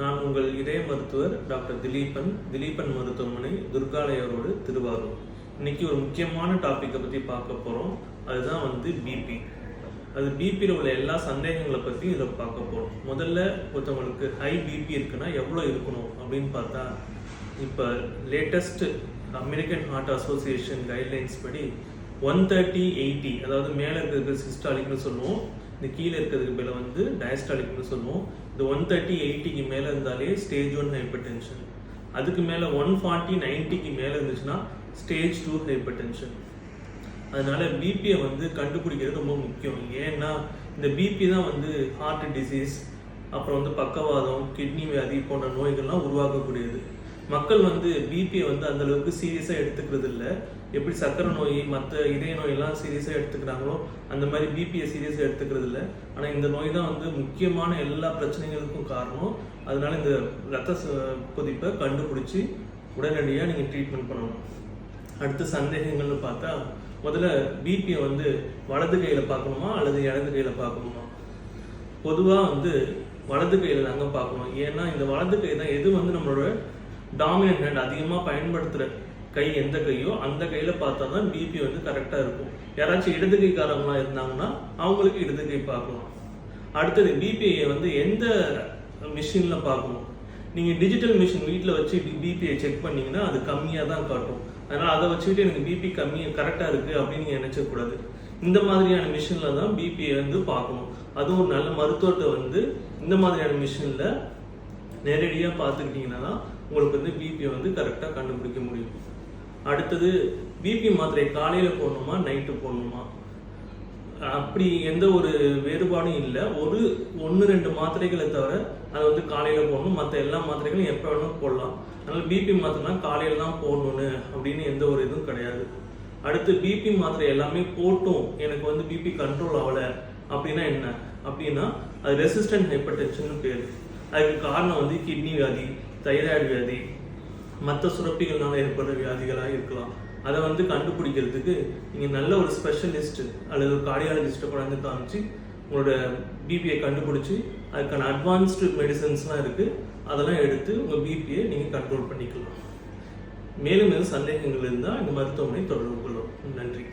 நான் உங்கள் இதய மருத்துவர் டாக்டர் திலீபன் திலீபன் மருத்துவமனை துர்காலயரோடு திருவாரூர். இன்னைக்கு ஒரு முக்கியமான டாப்பிக்கை பற்றி பார்க்க போகிறோம் அதுதான் வந்து பிபி அது பிபியில் உள்ள எல்லா சந்தேகங்களை பற்றி இதில் பார்க்க போகிறோம் முதல்ல ஒருத்தவங்களுக்கு ஹை பிபி இருக்குன்னா எவ்வளோ இருக்கணும் அப்படின்னு பார்த்தா இப்போ latest American heart association guidelines படி ஒன் தேர்ட்டி எயிட்டி அதாவது மேலே இருக்கிறது சிஸ்டாலிக்னு சொல்லுவோம். இந்த கீழே இருக்கிறதுக்கு மேலே வந்து டயஸ்டாலிக்னு சொல்லுவோம். இந்த ஒன் தேர்ட்டி எயிட்டிக்கு மேலே இருந்தாலே ஸ்டேஜ் ஒன் ஹைப்பர் டென்ஷன் அதுக்கு மேலே ஒன் ஃபார்ட்டி நைன்ட்டிக்கு மேலே இருந்துச்சுன்னா ஸ்டேஜ் டூ ஹைப்பர் டென்ஷன் அதனால பிபியை வந்து கண்டுபிடிக்கிறது ரொம்ப முக்கியம். ஏன்னா இந்த பிபி தான் வந்து ஹார்ட் டிசீஸ் அப்புறம் வந்து பக்கவாதம் கிட்னி வியாதி போன்ற நோய்கள்லாம் உருவாக்கக்கூடியது. மக்கள் வந்து பிபியை வந்து அந்த அளவுக்கு சீரியஸாக எடுத்துக்கிறது இல்லை எப்படி சக்கரை நோய் மற்ற இதய நோயெல்லாம் சீரியஸாக எடுத்துக்கிறாங்களோ அந்த மாதிரி பிபியை சீரியஸாக எடுத்துக்கிறது இல்லை ஆனால் இந்த நோய் தான் வந்து முக்கியமான எல்லா பிரச்சனைகளுக்கும் காரணம். அதனால இந்த ரத்த ச- கொதிப்பை கண்டுபிடிச்சி உடனடியாக நீங்கள் ட்ரீட்மெண்ட் பண்ணணும். அடுத்த சந்தேகங்கள்னு பார்த்தா முதல்ல பிபியை வந்து வலது கையில் பார்க்கணுமா அல்லது இடது கையில் பார்க்கணுமா? பொதுவாக வந்து வலது கையில் நாங்கள் பார்க்கணும். ஏன்னா இந்த வலது கை தான் எது வந்து நம்மளோட டாமினன்ட் ஹேண்ட் அதிகமாக பயன்படுத்துகிற கை எந்த கையோ அந்த கையில் பார்த்தா தான் பிபி வந்து கரெக்டாக இருக்கும். யாராச்சும் இடது கைக்காரங்களா இருந்தாங்கன்னா அவங்களுக்கு இடது கை பார்க்கலாம். அடுத்தது பிபிஐயை வந்து எந்த மிஷினில் பார்க்கணும்? நீங்கள் டிஜிட்டல் மிஷின் வீட்டில் வச்சு பிபிஐ செக் பண்ணிங்கன்னா அது கம்மியாக தான் காட்டும். அதனால் அதை வச்சுக்கிட்டு எனக்கு பிபி கம்மி கரெக்டாக இருக்குது அப்படின்னு நீங்கள் நினச்சக்கூடாது இந்த மாதிரியான மிஷினில் தான் பிபிஐ வந்து பார்க்கணும். அதுவும் ஒரு நல்ல மருத்துவத்தை வந்து இந்த மாதிரியான மிஷினில் நேரடியாக பார்த்துக்கிட்டிங்கன்னா தான் உங்களுக்கு வந்து பிபியை வந்து கரெக்டாக கண்டுபிடிக்க முடியும். அடுத்தது பிபி மாத்திரை காலையில் போடணுமா நைட்டு போடணுமா? அப்படி எந்த ஒரு வேறுபாடும் இல்லை. ஒரு ஒன்று ரெண்டு மாத்திரைகளை தவிர அது வந்து காலையில் போடணும். மற்ற எல்லா மாத்திரைகளும் எப்போ வேணாலும் போடலாம். அதனால் பிபி மாத்திரைனா காலையில் தான் போடணும்னு அப்படின்னு எந்த ஒரு இதுவும் கிடையாது. அடுத்து பிபி மாத்திரை எல்லாமே போட்டும். எனக்கு வந்து பிபி கண்ட்ரோல் ஆகலை அப்படின்னா என்ன? அப்படின்னா அது ரெசிஸ்டன்ட் ஹைப்பர் டென்ஷன் பேர். அதுக்கு காரணம் வந்து கிட்னி வியாதி. தைராய்டு வியாதி மற்ற சுரப்பிகள்னால ஏற்படுற வியாதிகளாக இருக்கலாம். அதை வந்து கண்டுபிடிக்கிறதுக்கு நீங்கள் நல்ல ஒரு ஸ்பெஷலிஸ்ட்டு அல்லது ஒரு கார்டியாலஜிஸ்ட்டை கொண்டாந்து காமிச்சு உங்களோட பிபியை கண்டுபிடிச்சி அதுக்கான அட்வான்ஸ்டு மெடிசன்ஸ்லாம் இருக்குது அதெல்லாம் எடுத்து உங்கள் பிபியை நீங்கள் கண்ட்ரோல் பண்ணிக்கலாம். மேலும் எதுவும் சந்தேகங்கள் இருந்தால் இந்த மருத்துவமனை தொடர்பு கொள்ளும் நன்றி.